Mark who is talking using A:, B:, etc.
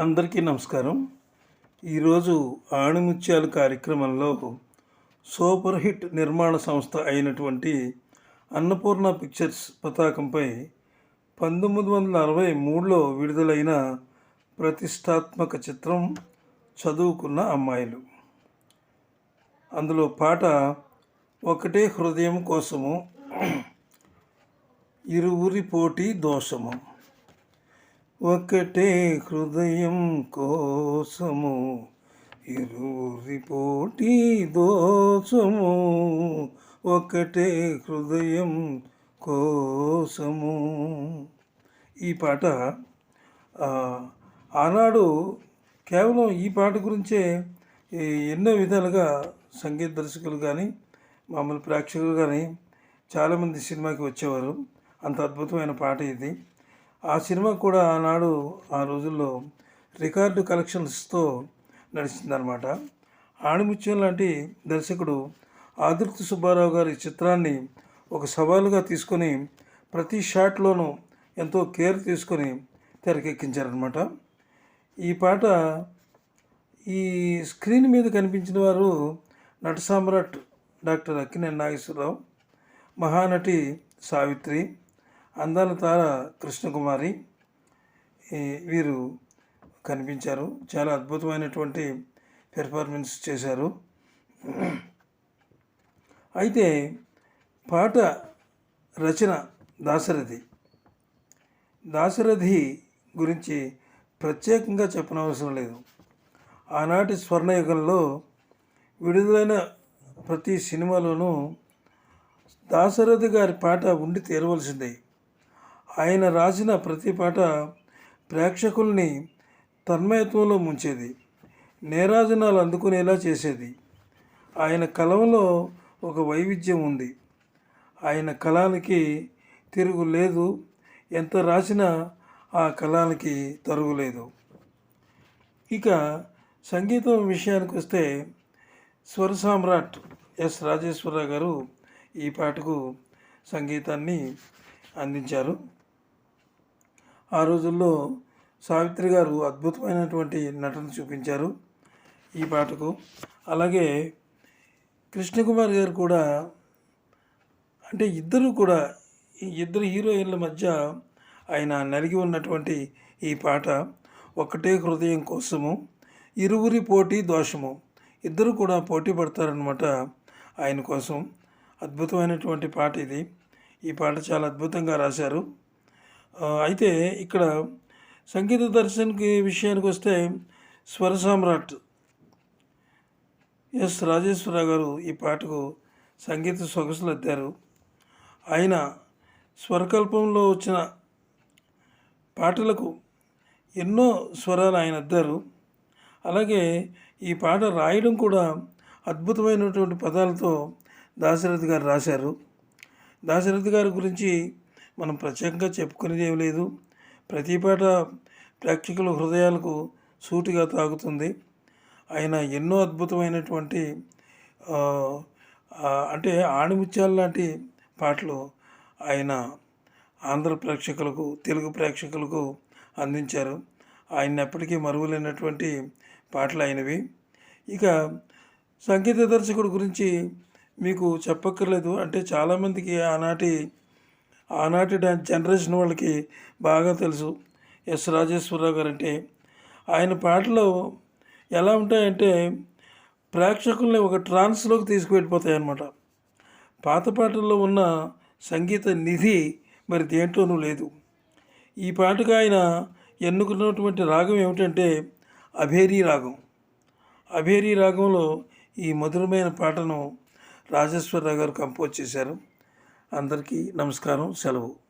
A: అందరికీ నమస్కారం. ఈరోజు ఆణిముత్యాలు కార్యక్రమంలో సూపర్ హిట్ నిర్మాణ సంస్థ అయినటువంటి అన్నపూర్ణ పిక్చర్స్ పతాకంపై పంతొమ్మిది వందల అరవై మూడులో విడుదలైన ప్రతిష్టాత్మక చిత్రం చదువుకున్న అమ్మాయిలు. అందులో పాట ఒకటే హృదయం కోసము ఇరువురి పోటీ దోషము. ఒకటే హృదయం కోసము ఇరువురి పోటీ దోషము. ఒకటే హృదయం కోసము. ఈ పాట ఆనాడు కేవలం ఈ పాట గురించే ఎన్నో విధాలుగా సంగీత దర్శకులు కానీ మామూలు ప్రేక్షకులు కానీ చాలామంది సినిమాకి వచ్చేవారు. అంత అద్భుతమైన పాట ఇది. ఆ సినిమా కూడా ఆనాడు ఆ రోజుల్లో రికార్డు కలెక్షన్స్తో నడిచిందనమాట ఆణిముత్యం లాంటి దర్శకుడు ఆదుర్తి సుబ్బారావు గారి చిత్రాన్ని ఒక సవాలుగా తీసుకొని ప్రతి షాట్లోనూ ఎంతో కేర్ తీసుకొని తెరకెక్కించారనమాట ఈ పాట ఈ స్క్రీన్ మీద కనిపించిన వారు నట సామ్రాట్ డాక్టర్ అక్కినేని నాగేశ్వరరావు మహానటి సావిత్రి అందాల తార కృష్ణకుమారి. వీరు కనిపించారు. చాలా అద్భుతమైనటువంటి పెర్ఫార్మెన్స్ చేశారు. అయితే పాట రచన దాశరథి. దాశరథి గురించి ప్రత్యేకంగా చెప్పనవసరం లేదు. ఆనాటి స్వర్ణయుగంలో విడుదలైన ప్రతి సినిమాలోనూ దాశరథి గారి పాట ఉండి తీరవలసిందే. ఆయన రాసిన ప్రతి పాట ప్రేక్షకుల్ని తన్మయత్వంలో ముంచేది. నేరాజనాలు అందుకునేలా చేసేది. ఆయన కలంలో ఒక వైవిధ్యం ఉంది. ఆయన కళానికి తిరుగు లేదు. ఎంత రాసినా ఆ కళానికి తరుగులేదు ఇక సంగీతం విషయానికి వస్తే స్వర సామ్రాట్ ఎస్ రాజేశ్వరరావు గారు ఈ పాటకు సంగీతాన్ని అందించారు. ఆ రోజుల్లో సావిత్రి గారు అద్భుతమైనటువంటి నటన చూపించారు ఈ పాటకు. అలాగే కృష్ణకుమార్ గారు కూడా అంటే ఇద్దరు కూడా ఇద్దరు హీరోయిన్ల మధ్య ఆయన నలిగి ఉన్నటువంటి ఈ పాట ఒకటే హృదయం కోసము ఇరువురి పోటీ దోషము. ఇద్దరు కూడా పోటీ పడతారనమాట ఆయన కోసం. అద్భుతమైనటువంటి పాట ఇది. ఈ పాట చాలా అద్భుతంగా రాశారు. అయితే ఇక్కడ సంగీత దర్శనకి విషయానికి వస్తే స్వర సామ్రాట్ ఎస్ రాజేశ్వరరావు గారు ఈ పాటకు సంగీత సొగసులు అద్దారు. ఆయన స్వరకల్పంలో వచ్చిన పాటలకు ఎన్నో స్వరాలు ఆయన అద్దారు. అలాగే ఈ పాట రాయడం కూడా అద్భుతమైనటువంటి పదాలతో దాశరథి గారు రాశారు. దాశరథి గారి గురించి మనం ప్రత్యేకంగా చెప్పుకునేది ఏమి లేదు. ప్రతి పాట ప్రేక్షకుల హృదయాలకు సూటిగా తాగుతుంది ఆయన ఎన్నో అద్భుతమైనటువంటి అంటే ఆణిముత్యాల లాంటి పాటలు ఆయన ఆంధ్ర ప్రేక్షకులకు తెలుగు ప్రేక్షకులకు అందించారు. ఆయన ఎప్పటికీ మరువలేనటువంటి పాటలు అయినవి ఇక సంగీత దర్శకుడు గురించి మీకు చెప్పక్కర్లేదు. అంటే చాలామందికి ఆనాటి ఆనాటి జనరేషన్ వాళ్ళకి బాగా తెలుసు. ఎస్ రాజేశ్వరరావు గారు అంటే ఆయన పాటలు ఎలా ఉంటాయంటే ప్రేక్షకుల్ని ఒక ట్రాన్స్లోకి తీసుకువెళ్ళిపోతాయి అన్నమాట పాత పాటల్లో ఉన్న సంగీత నిధి మరి దేంట్లోనూ లేదు. ఈ పాటకు ఆయన ఎన్నుకున్నటువంటి రాగం ఏమిటంటే అభేరీ రాగం. అభేరీ రాగంలో ఈ మధురమైన పాటను రాజేశ్వరరావు గారు కంపోజ్ చేశారు. అందరికీ నమస్కారం సెలవు.